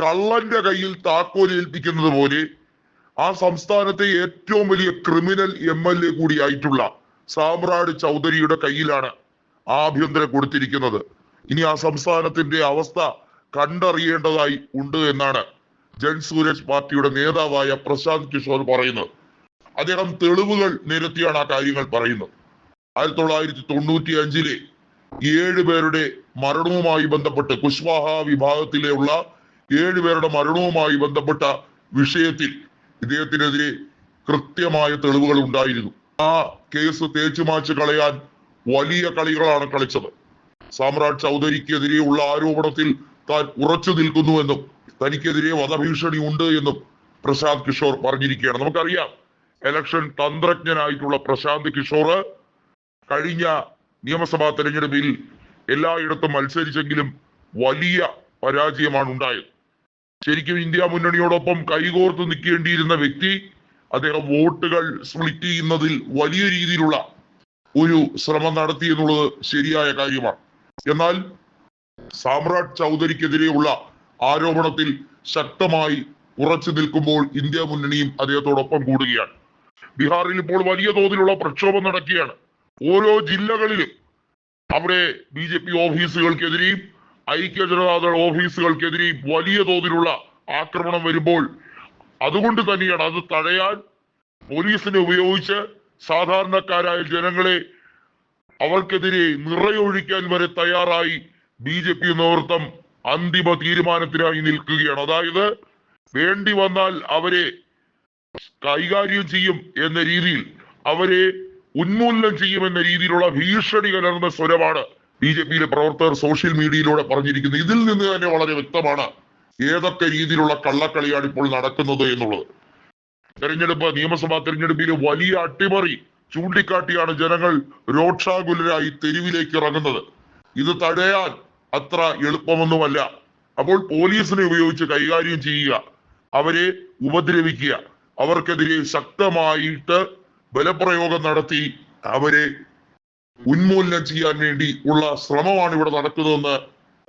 കള്ളന്റെ കയ്യിൽ താക്കോൽ ഏൽപ്പിക്കുന്നത് പോലെ ആ സംസ്ഥാനത്തെ ഏറ്റവും വലിയ ക്രിമിനൽ എം എൽ എ കൂടിയായിട്ടുള്ള സാമ്രാട് ചൗധരിയുടെ കയ്യിലാണ് ആഭ്യന്തരം കൊടുത്തിരിക്കുന്നത്. ഇനി ആ സംസ്ഥാനത്തിന്റെ അവസ്ഥ കണ്ടറിയേണ്ടതായി ഉണ്ട് എന്നാണ് ജൻ സൂരജ് പാർട്ടിയുടെ നേതാവായ പ്രശാന്ത് കിഷോർ പറയുന്നത്. അദ്ദേഹം തെളിവുകൾ നിരത്തിയാണ് ആ കാര്യങ്ങൾ പറയുന്നത്. ആയിരത്തി തൊള്ളായിരത്തി തൊണ്ണൂറ്റി അഞ്ചിലെ ഏഴ് പേരുടെ മരണവുമായി ബന്ധപ്പെട്ട് കുശ്വാഹ വിഭാഗത്തിലുള്ള ഏഴ് പേരുടെ മരണവുമായി ബന്ധപ്പെട്ട വിഷയത്തിൽ ഇദ്ദേഹത്തിനെതിരെ കൃത്യമായ തെളിവുകൾ ഉണ്ടായിരുന്നു. ആ കേസ് തേച്ചുമാച്ച് കളയാൻ വലിയ കളികളാണ് കളിച്ചത്. സാമ്രാട്ട് ചൗധരിക്കെതിരെയുള്ള ആരോപണത്തിൽ താൻ ഉറച്ചു നിൽക്കുന്നു എന്നും തനിക്കെതിരെ വധഭീഷണി ഉണ്ട് എന്നും പ്രശാന്ത് കിഷോർ പറഞ്ഞിരിക്കുകയാണ്. നമുക്കറിയാം എലക്ഷൻ തന്ത്രജ്ഞനായിട്ടുള്ള പ്രശാന്ത് കിഷോർ കഴിഞ്ഞ നിയമസഭാ തെരഞ്ഞെടുപ്പിൽ എല്ലായിടത്തും മത്സരിച്ചെങ്കിലും വലിയ പരാജയമാണ് ഉണ്ടായത്. ശരിക്കും ഇന്ത്യ മുന്നണിയോടൊപ്പം കൈകോർത്ത് നിൽക്കേണ്ടിയിരുന്ന വ്യക്തി അദ്ദേഹം വോട്ടുകൾ സ്പ്ലിറ്റ് ചെയ്യുന്നതിൽ വലിയ രീതിയിലുള്ള ഒരു ശ്രമം നടത്തി എന്നുള്ളത് ശരിയായ കാര്യമാണ്. എന്നാൽ സാമ്രാട്ട് ചൗധരിക്കെതിരെയുള്ള ആരോപണത്തിൽ ശക്തമായി ഉറച്ചു നിൽക്കുമ്പോൾ ഇന്ത്യ മുന്നണിയും അദ്ദേഹത്തോടൊപ്പം കൂടുകയാണ്. ബീഹാറിൽ ഇപ്പോൾ വലിയ തോതിലുള്ള പ്രക്ഷോഭം നടക്കുകയാണ്. ഓരോ ജില്ലകളിലും അവിടെ ബി ജെ പി ഓഫീസുകൾക്കെതിരെയും ഐക്യ ഓഫീസുകൾക്കെതിരെ വലിയ തോതിലുള്ള ആക്രമണം വരുമ്പോൾ അതുകൊണ്ട് തന്നെയാണ് അത് തടയാൻ പോലീസിനെ ഉപയോഗിച്ച് സാധാരണക്കാരായ ജനങ്ങളെ അവർക്കെതിരെ നിറയൊഴിക്കാൻ വരെ തയ്യാറായി ബി ജെ പി നേതൃത്വം അന്തിമ തീരുമാനത്തിനായി നിൽക്കുകയാണ്. അതായത് വേണ്ടി വന്നാൽ അവരെ കൈകാര്യം ചെയ്യും എന്ന രീതിയിൽ അവരെ ഉന്മൂലനം ചെയ്യുമെന്ന രീതിയിലുള്ള ഭീഷണി കലർന്ന സ്വരമാണ് ബി ജെ പിയിലെ പ്രവർത്തകർ സോഷ്യൽ മീഡിയയിലൂടെ പറഞ്ഞിരിക്കുന്നത് ഇതിൽ നിന്ന് തന്നെ വളരെ വ്യക്തമാണ് ഏതൊക്കെ രീതിയിലുള്ള കള്ളക്കളിയാണ് ഇപ്പോൾ നടക്കുന്നത് എന്നുള്ളത്. തെരഞ്ഞെടുപ്പ് നിയമസഭാ തെരഞ്ഞെടുപ്പിൽ വലിയ അട്ടിമറി ചൂണ്ടിക്കാട്ടിയാണ് ജനങ്ങൾ രോക്ഷാകുലരായി തെരുവിലേക്ക് ഇറങ്ങുന്നത്. ഇത് തടയാൻ അത്ര എളുപ്പമൊന്നുമല്ല. അപ്പോൾ പോലീസിനെ ഉപയോഗിച്ച് കൈകാര്യം ചെയ്യുക അവരെ ഉപദ്രവിക്കുക അവർക്കെതിരെ ശക്തമായിട്ട് ബലപ്രയോഗം നടത്തി അവരെ ഉന്മൂലനം ചെയ്യാൻ വേണ്ടി ഉള്ള ശ്രമമാണ് ഇവിടെ നടക്കുന്നതെന്ന്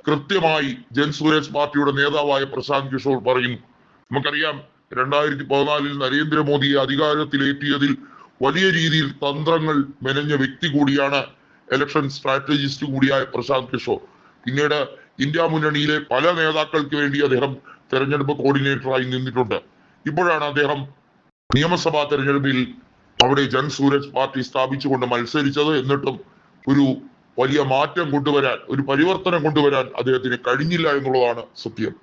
കൃത്യമായി ജൻ സൂരജ് പാർട്ടിയുടെ നേതാവായ പ്രശാന്ത് കിഷോർ പറയുന്നു. നമുക്കറിയാം രണ്ടായിരത്തി പതിനാലിൽ നരേന്ദ്രമോദിയെ അധികാരത്തിലേറ്റിയതിൽ വലിയ രീതിയിൽ തന്ത്രങ്ങൾ മെനഞ്ഞ വ്യക്തി കൂടിയാണ് ഇലക്ഷൻ സ്ട്രാറ്റജിസ്റ്റ് കൂടിയായ പ്രശാന്ത് കിഷോർ. പിന്നീട് ഇന്ത്യ മുന്നണിയിലെ പല നേതാക്കൾക്ക് വേണ്ടി അദ്ദേഹം തെരഞ്ഞെടുപ്പ് കോർഡിനേറ്ററായി നിന്നിട്ടുണ്ട്. ഇപ്പോഴാണ് അദ്ദേഹം നിയമസഭാ തെരഞ്ഞെടുപ്പിൽ അവിടെ ജൻസൂരജ് പാർട്ടി സ്ഥാപിച്ചുകൊണ്ട് മത്സരിച്ചത് എന്നിട്ടും ഒരു വലിയ മാറ്റം കൊണ്ടുവരാൻ ഒരു പരിവർത്തനം കൊണ്ടുവരാൻ അദ്ദേഹത്തിന് കഴിഞ്ഞില്ല എന്നുള്ളതാണ് സത്യം.